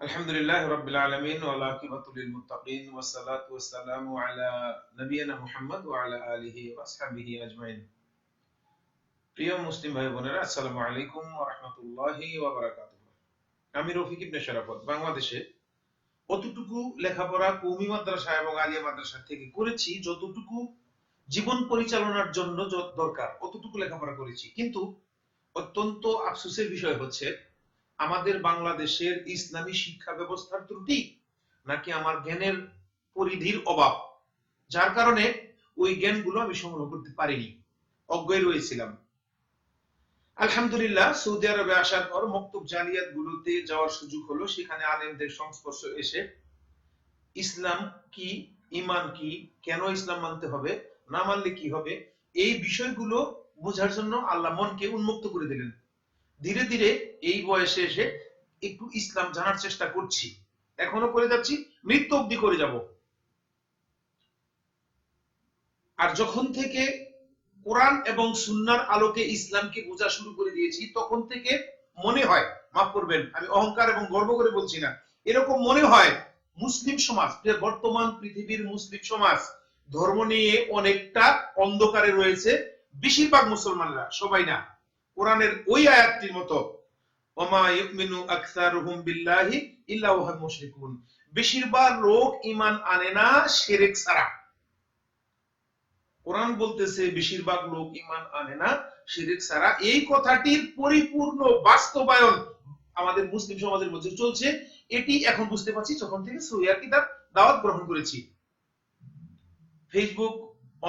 الحمد لله رب العالمين والعاقبة للمتقين والصلاة والسلام على نبينا محمد وعلى آله وأصحابه أجمعين প্রিয় মুসলিম ভাই বোনেরা আসসালামু আলাইকুম ওয়া রাহমাতুল্লাহি ওয়া বারাকাতুহু আমি রফিক ইবনে শরাফত বাংলাদেশে অতটুকু লেখাপড়া কওমি মাদ্রাসা এবং আলিয়া মাদ্রাসা থেকে করেছি যতটুকু জীবন পরিচালনার জন্য যত দরকার অতটুকু লেখাপড়া করেছি কিন্তু অত্যন্ত আফসোসের বিষয় হচ্ছে আমাদের বাংলাদেশের ইসলামী শিক্ষা ব্যবস্থার ত্রুটি নাকি আমার জ্ঞানের পরিধির অভাব? যার কারণে ওই জ্ঞানগুলো আমি সংগ্রহ করতে পারিনি অজ্ঞই রয়েছিলাম। আলহামদুলিল্লাহ, সৌদি আরবে আসার পর মক্তব জালিয়াত গুলোতে যাওয়ার সুযোগ হলো, সেখানে আলেমদের সংস্পর্শ এসে ইসলাম কি, ইমান কি, কেন ইসলাম মানতে হবে, না মানলে কি হবে, এই বিষয়গুলো বোঝার জন্য আল্লাহ মনকে উন্মুক্ত করে দিলেন। ধীরে ধীরে এই বয়সে এসে একটু ইসলাম জানার চেষ্টা করছি। এখনও করে যাচ্ছি, মৃত্যু অব্দি করে যাব। আর যখন থেকে কোরআন এবং সুন্নার আলোকে ইসলামকে বোঝা শুরু করে দিয়েছি, তখন থেকে মনে হয়, মাফ করবেন, আমি অহংকার এবং গর্ব করে বলছি না, এরকম মনে হয় মুসলিম সমাজ বর্তমান পৃথিবীর মুসলিম সমাজ, ধর্ম নিয়ে অনেকটা অন্ধকারে রয়েছে, বেশিরভাগ মুসলমানরা, সবাই না। কোরআনের ওই আয়াতটির মতো, ওমা ইউমিনু বিল্লাহি ইল্লা মুশরিকুন। বেশিরভাগ লোক আনে না ছাড়া। কোরআন বলতেছে, বেশিরভাগ লোক আনে না ছাড়া। এই কথাটির পরিপূর্ণ বাস্তবায়ন আমাদের মুসলিম সমাজের মধ্যে চলছে। এটি এখন বুঝতে পারছি, যখন থেকে সহিয়ার কিতাব দাওয়াত গ্রহণ করেছি। ফেসবুক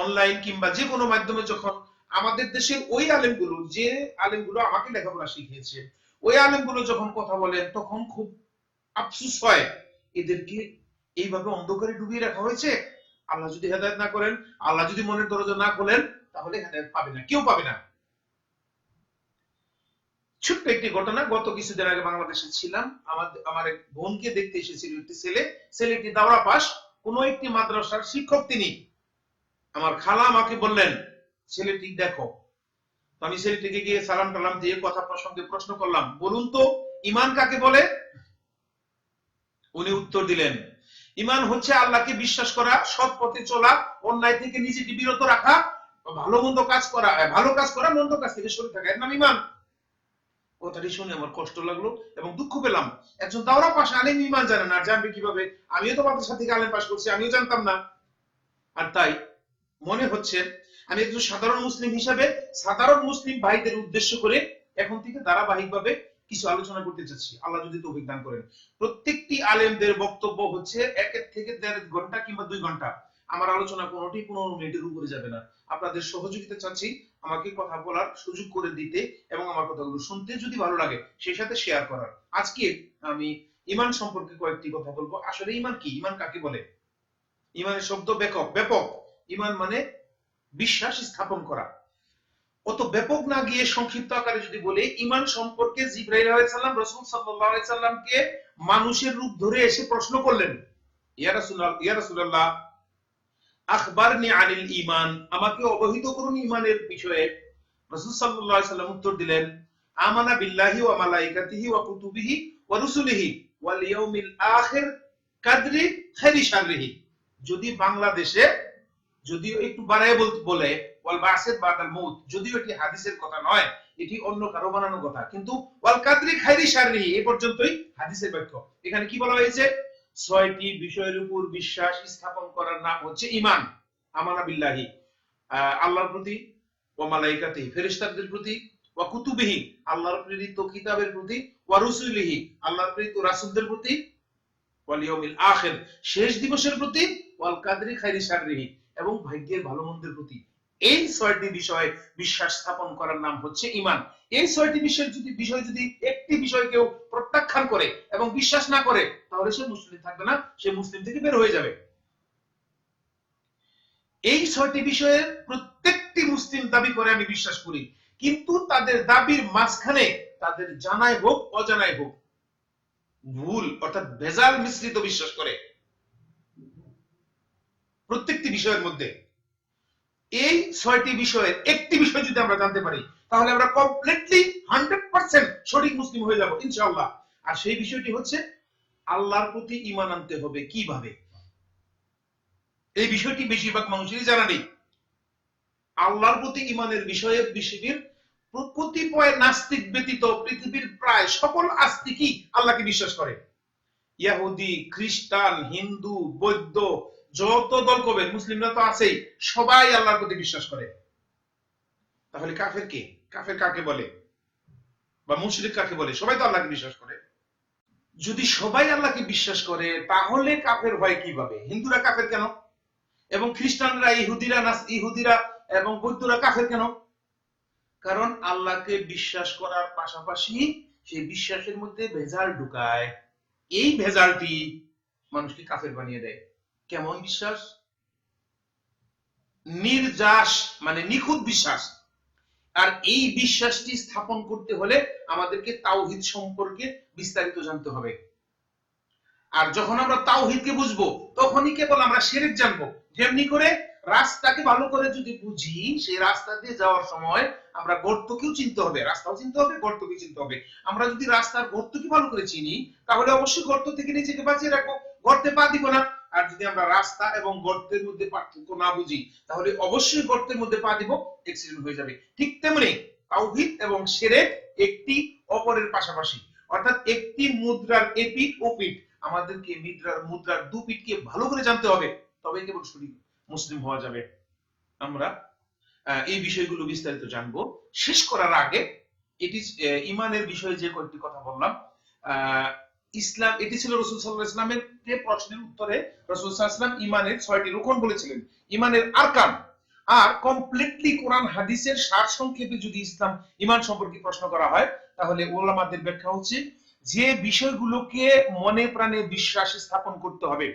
অনলাইন কিংবা যে কোনো মাধ্যমে যখন আমাদের দেশের ওই আলেমগুলো, যে আলেমগুলো আমাকে লেখাপড়া শিখিয়েছে, ওই আলেমগুলো যখন কথা বলেন, তখন খুব আফসুস হয়। এদেরকে এইভাবে অন্ধকারে ডুবিয়ে রাখা হয়েছে? আল্লাহ যদি হেদায়ত না করেন, আল্লাহ যদি মনের দরজা না খোলেন, তাহলে হেদায়ত পাবে না। কেউ পাবে না। ছোট্ট একটি ঘটনা, গত কিছুদিন আগে বাংলাদেশে ছিলাম। আমাদের আমার এক বোনকে দেখতে এসেছিল একটি ছেলে। ছেলেটি দাওরা পাস, কোন একটি মাদ্রাসার শিক্ষক তিনি। আমার খালা আমাকে বললেন ছেলেটি দেখো। আমি ছেলেটিকে গিয়ে সালাম টালাম দিয়ে কথা প্রসঙ্গে প্রশ্ন করলাম। বলুন তো, ইমান কাকে বলে? উনি উত্তর দিলেন, ইমান হচ্ছে আল্লাহকে বিশ্বাস করা, সৎ পথে চলা, অন্যায় থেকে নিজেকে বিরত রাখা, ভালো মন্দ কাজ করা ভালো কাজ করা, মন্দ কাজ থেকে সরে থাকা। এর নাম ইমান। কথাটি শুনে আমার কষ্ট লাগল এবং দুঃখ পেলাম। একজন দাওরা পাশে আলেম ইমান জানে না জানবে কীভাবে? আমিও তো মাদ্রাসা থেকে আলেম পাশ করছি, আমিও জানতাম না। আর তাই মনে হচ্ছে আমি একজন সাধারণ মুসলিম হিসাবে সাধারণ মুসলিম ভাইদের উদ্দেশ্য করে এখন থেকে ধারাবাহিকভাবে কিছু আলোচনা করতে চাচ্ছি। আল্লাহ যদি তৌফিক দান করেন। প্রত্যেকটি আলেমদের বক্তব্য হচ্ছে একের থেকে দেড় ঘণ্টা কিংবা দুই ঘণ্টা। আমার আলোচনা কোনোটি পনেরো মিনিটের উপরে যাবে না। আপনাদের সহযোগিতা চাচ্ছি আমাকে কথা বলার সুযোগ করে দিতে এবং আমার কথাগুলো শুনতে যদি ভালো লাগে সেই সাথে শেয়ার করার। আজকে আমি ইমান সম্পর্কে কয়েকটি কথা বলব। আসলে ইমান কি? ইমান কাকে বলে? ইমানের শব্দ ব্যাপক। ব্যাপক। ইমান মানে বিশ্বাস স্থাপন করা। অত ব্যাপক না গিয়ে সংক্ষিপ্ত আকারে যদি বলে, ইমান সম্পর্কে সালাম, রাসূল সাল্লামকে মানুষের রূপ ধরে এসে প্রশ্ন করলেন আনিল ঈমান? আমাকে অবহিত করুন ইমানের বিষয়ে। রাসূল আলাইহি সাল্লাম উত্তর দিলেন, আমানা বিল্লাহি ওয়া মালাইকাতিহি ওয়া কুতুবিহি ওয়া রুসুলিহি ওয়াল ইয়াউমিল আখির কাদরি খাইরি শাররিহি। যদি বাংলাদেশে যদিও একটু বাড়ায় বলে ওয়াল বাসেত বাদাল মউত, যদিও এটি হাদিসের কথা নয়, এটি অন্য কারও বানানো কথা। কিন্তু ওয়াল কাদরি খাইরি শাররিহি এই পর্যন্তই হাদিসের বাক্য এখানে কি বলা হয়েছে? ছয়টি বিষয়ের উপর বিশ্বাস স্থাপন করার নাম হচ্ছে ইমান আমানা বিল্লাহি আল্লাহর প্রতি, ওয়া মালাইকাতি ফেরেশতাদের প্রতি, ওয়া কুতুবিহি, আল্লাহর প্রেরিত কিতাবের প্রতি, ওয়া রুসুলিহি, আল্লাহর প্রেরিত রাসূলদের প্রতি, ওয়াল ইয়াউমিল শেষ দিবসের প্রতি, ওয়াল কাদরি খাইরি শাররিহি। এবং ভাগ্যের ভালো মন্দের প্রতি। এই ছয়টি বিষয়ে বিশ্বাস স্থাপন করার নাম হচ্ছে ইমান এই ছয়টি বিষয়ের যদি বিষয় যদি একটি বিষয় কেউ প্রত্যাখ্যান করে এবং বিশ্বাস না করে, তাহলে সে মুসলিম থাকবে না, সে মুসলিম থেকে বের হয়ে যাবে। এই ছয়টি বিষয়ের প্রত্যেকটি মুসলিম দাবি করে আমি বিশ্বাস করি। কিন্তু তাদের দাবির মাঝখানে তাদের জানাই হোক, অজানাই হোক, ভুল অর্থাৎ ভেজাল মিশ্রিত বিশ্বাস করে। প্রত্যেকটি বিষয়ের মধ্যে। এই ছয়টি বিষয়ের একটি বিষয় যদি আমরা জানতে পারি, তাহলে আমরা কমপ্লিটলি হান্ড্রেড পার্সেন্ট সঠিক মুসলিম হয়ে যাব, ইনশাআল্লাহ। আর সেই বিষয়টি হচ্ছে, আল্লাহর প্রতি ইমান আনতে হবে কীভাবে? এই বিষয়টি বেশিরভাগ মানুষেরই জানা নেই। আল্লাহর প্রতি ইমানের বিষয়ে পৃথিবীর কতিপয় নাস্তিক ব্যতীত পৃথিবীর প্রায় সকল আস্তিকই আল্লাহকে বিশ্বাস করে। ইয়াহুদি, খ্রিস্টান, হিন্দু, বৌদ্ধ যত দল কবে মুসলিমরা তো আছেই, সবাই আল্লাহর প্রতি বিশ্বাস করে। তাহলে কাফের কে? কাফের কাকে বলে? বা মুশরিক কাকে বলে? সবাই তো আল্লাহকে বিশ্বাস করে। যদি সবাই আল্লাহকে বিশ্বাস করে, তাহলে কাফের হয় কীভাবে? হিন্দুরা কাফের কেন? এবং খ্রিস্টানরা, ইহুদিরা, নাস, ইহুদিরা এবং বৌদ্ধরা কাফের কেন? কারণ আল্লাহকে বিশ্বাস করার পাশাপাশি সেই বিশ্বাসের মধ্যে ভেজাল ঢুকায়। এই ভেজালটি মানুষকে কাফের বানিয়ে দেয়। কেমন বিশ্বাস? নির্যাস মানে নিখুঁত বিশ্বাস। আর এই বিশ্বাসটি স্থাপন করতে হলে আমাদেরকে তাওহিদ সম্পর্কে বিস্তারিত জানতে হবে। আর যখন আমরা তাওহিদকে বুঝব, তখনই কেবল আমরা শিরক জানব। যেমনি করে রাস্তাকে ভালো করে যদি বুঝি, সেই রাস্তা দিয়ে যাওয়ার সময় আমরা গর্তকেও চিনতে হবে। রাস্তাও চিনতে হবে গর্তকে চিনতে হবে। আমরা যদি রাস্তার গর্তকে ভালো করে চিনি, তাহলে অবশ্যই গর্ত থেকে নিজেকে বাঁচিয়ে রাখব। গর্তে পা দিব না। আর যদি আমরা রাস্তা এবং গর্তের মধ্যে পার্থক্য না বুঝি তাহলে অবশ্যই গর্তের মধ্যে পা দিব অ্যাক্সিডেন্ট হয়ে যাবে। ঠিক তেমনি তাওহিদ এবং সেরেক একটি অপরের পাশাপাশি। অর্থাৎ একটি মুদ্রার এপিট ওপিট আমাদেরকে মুদ্রার মুদ্রার দু পিঠকে ভালো করে জানতে হবে তবে কেবল সঠিক মুসলিম হওয়া যাবে। আমরা এই বিষয়গুলো বিস্তারিত জানব। শেষ করার আগে এটি ইমানের বিষয়ে যে কয়েকটি কথা বললাম আহ, ইসলাম, এটি ছিল রসুল সাল্লাহ ইসলামের যে প্রশ্নের উত্তরে রসুল সাল্লাম ইমানের ছয়টি রোকন বলেছিলেন। ইমানের আরকান। আর কমপ্লিটলি কোরআন হাদিসের সার সংক্ষেপে যদি ইসলাম ইমান সম্পর্কে প্রশ্ন করা হয়, তাহলে ওলামাদের ব্যাখ্যা হচ্ছে যে বিষয়গুলোকে মনে প্রাণে বিশ্বাস স্থাপন করতে হবে।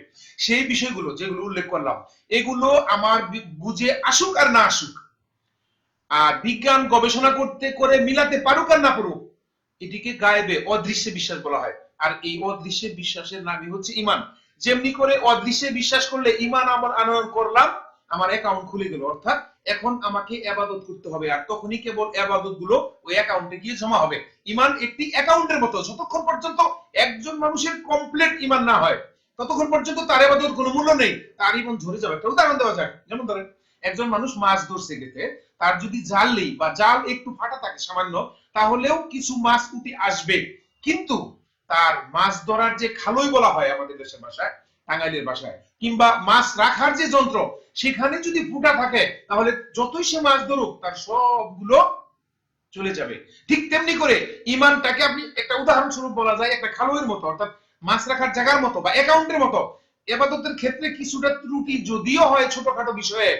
সেই বিষয়গুলো যেগুলো উল্লেখ করলাম, এগুলো আমার বুঝে আসুক আর না আসুক, আর বিজ্ঞান গবেষণা করতে করে মিলাতে পারুক আর না পারুক, এটিকে গায়েবে অদৃশ্যে বিশ্বাস বলা হয়। আর এই অদৃশ্যে বিশ্বাসের নামই হচ্ছে ইমান যেমনি করে অদৃশ্যে বিশ্বাস করলে ইমান আমার আনয়ন করলাম, আমার অ্যাকাউন্ট খুলে গেল অর্থাৎ এখন আমাকে আবাদত করতে হবে আর তখনই কেবল আবাদতগুলো ওই অ্যাকাউন্টে গিয়ে জমা হবে। ইমান একটি অ্যাকাউন্টের মতো। যতক্ষণ পর্যন্ত একজন মানুষের কমপ্লিট ইমান না হয়, ততক্ষণ পর্যন্ত তার আবাদত কোনো মূল্য নেই। তার ইমান ঝরে যাবে। একটা উদাহরণ দেওয়া যায় যেমন ধরেন, একজন মানুষ মাছ ধরছে গেতে তার যদি জাল নেই বা জাল একটু ফাটা থাকে সামান্য, তাহলেও কিছু মাছ উঠে আসবে। কিন্তু তার মাছ ধরার যে খালই বলা হয় আমাদের দেশের ভাষায়, টাঙ্গাইলের ভাষায়, কিংবা মাছ রাখার যে যন্ত্র, সেখানে যদি ফুটা থাকে, তাহলে যতই সে মাছ ধরুক, তার সবগুলো চলে যাবে। ঠিক তেমনি করে ইমানটাকে আপনি একটা উদাহরণস্বরূপ বলা যায়, একটা খালুয়ের মতো, অর্থাৎ মাছ রাখার জায়গার মতো বা অ্যাকাউন্টের মতো। এবাদতের ক্ষেত্রে কিছুটা ত্রুটি যদিও হয় ছোটখাটো বিষয়ে,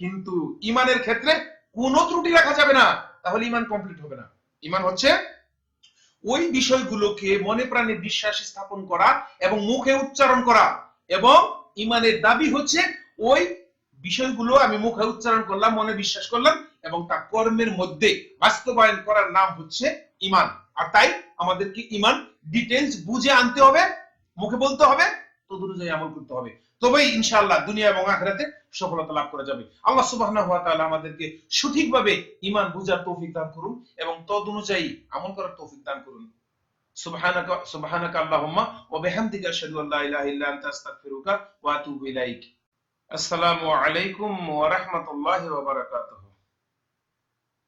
কিন্তু ইমানের ক্ষেত্রে কোনো ত্রুটি রাখা যাবে না, তাহলে ইমান কমপ্লিট হবে না। ইমান হচ্ছে ওই বিষয়গুলোকে মনে প্রাণে বিশ্বাস স্থাপন করা এবং মুখে উচ্চারণ করা। এবং ইমানের দাবি হচ্ছে ওই বিষয়গুলো আমি মুখে উচ্চারণ করলাম, মনে বিশ্বাস করলাম এবং তা কর্মের মধ্যে বাস্তবায়ন করার নাম হচ্ছে ইমান। আর তাই আমাদেরকে ইমান ডিটেলস বুঝে আনতে হবে, মুখে বলতে হবে তদ অনুযায়ী আমল করতে হবে। তবেই ইনশাআল্লাহ দুনিয়া এবং আখরাতে সফলতা লাভ করা যাবে। আল্লাহ সুবাহ আমাদেরকে সঠিকভাবে ইমান বুঝার তৌফিক দান করুন এবং তদ অনুযায়ী আমল করার তৌফিক দান করুন। সুবহানাকা সুবহানাকা আল্লাহুম্মা আসসালামু আলাইকুম ওয়া